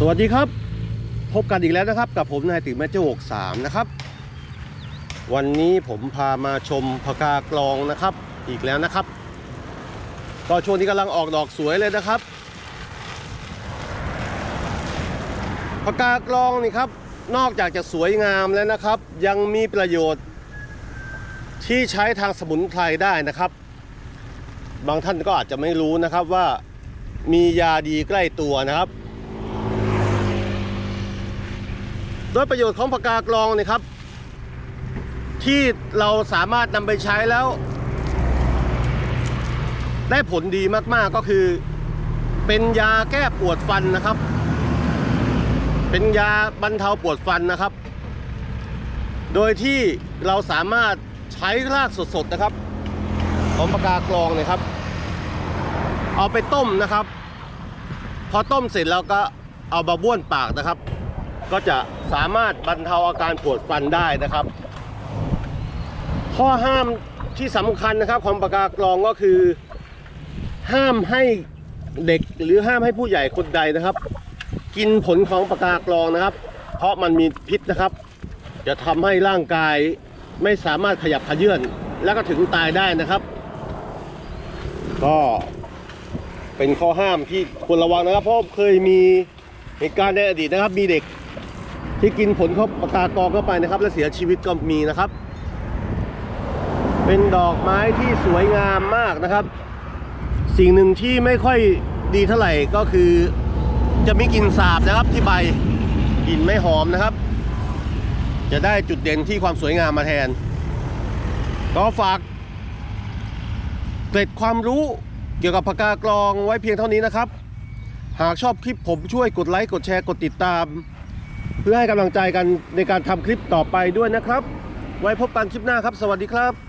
สวัสดีครับ พบกันอีกแล้วนะครับ กับผมนายติ๋มแมเจอร์63นะครับ วันนี้ผมพามาชมพกากลองนะครับ อีกแล้วนะครับ ก็ช่วงนี้กำลังออกดอกสวยเลยนะครับพกากลองนี่ครับ นอกจากจะสวยงามแล้วนะครับ ยังมีประโยชน์ ที่ใช้ทางสมุนไพรได้นะครับ บางท่านก็อาจจะไม่รู้นะครับว่ามียาดีใกล้ตัวนะครับ โดยประโยชน์ของปากกากลองเนี่ยครับ ที่เราสามารถนำไปใช้แล้ว ได้ผลดีมากๆก็คือ เป็นยาแก้ปวดฟันนะครับ เป็นยาบรรเทาปวดฟันนะครับ โดยที่เราสามารถใช้รากสดๆนะครับ ของปากกากลองเนี่ยครับ เอาไปต้มนะครับ พอต้มเสร็จแล้วก็เอามาบ้วนปากนะครับ ก็จะสามารถบรรเทาอาการปวดฟันได้นะครับ ข้อห้ามที่สำคัญนะครับของปากกากลองก็คือ ห้ามให้เด็กหรือห้ามให้ผู้ใหญ่คนใดนะครับ กินผลของปากกากลองนะครับ เพราะมันมีพิษนะครับ จะทำให้ร่างกายไม่สามารถขยับขยื่นแล้วก็ถึงตายได้นะครับ ก็เป็นข้อห้ามที่ควรระวังนะครับ เพราะเคยมีเหตุการณ์ในอดีตนะครับ มีเด็ก ที่กินผลเขาปากกากองเข้าไปนะครับ และเสียชีวิตก็มีนะครับ เป็นดอกไม้ที่สวยงามมากนะครับ สิ่งหนึ่งที่ไม่ค่อยดีเท่าไหร่ก็คือ จะมีกลิ่นสาบนะครับที่ใบกลิ่นไม่หอมนะครับ จะได้จุดเด่นที่ความสวยงามมาแทน ก็ฝากเกร็ดความรู้เกี่ยวกับปากกากลองไว้เพียงเท่านี้นะครับ หากชอบคลิปผมช่วยกดไลค์กดแชร์กดติดตาม พื่อให้กำลังใจกันในการทำคลิปต่อไปด้วยนะครับ ไว้พบกันคลิปหน้าครับ สวัสดีครับ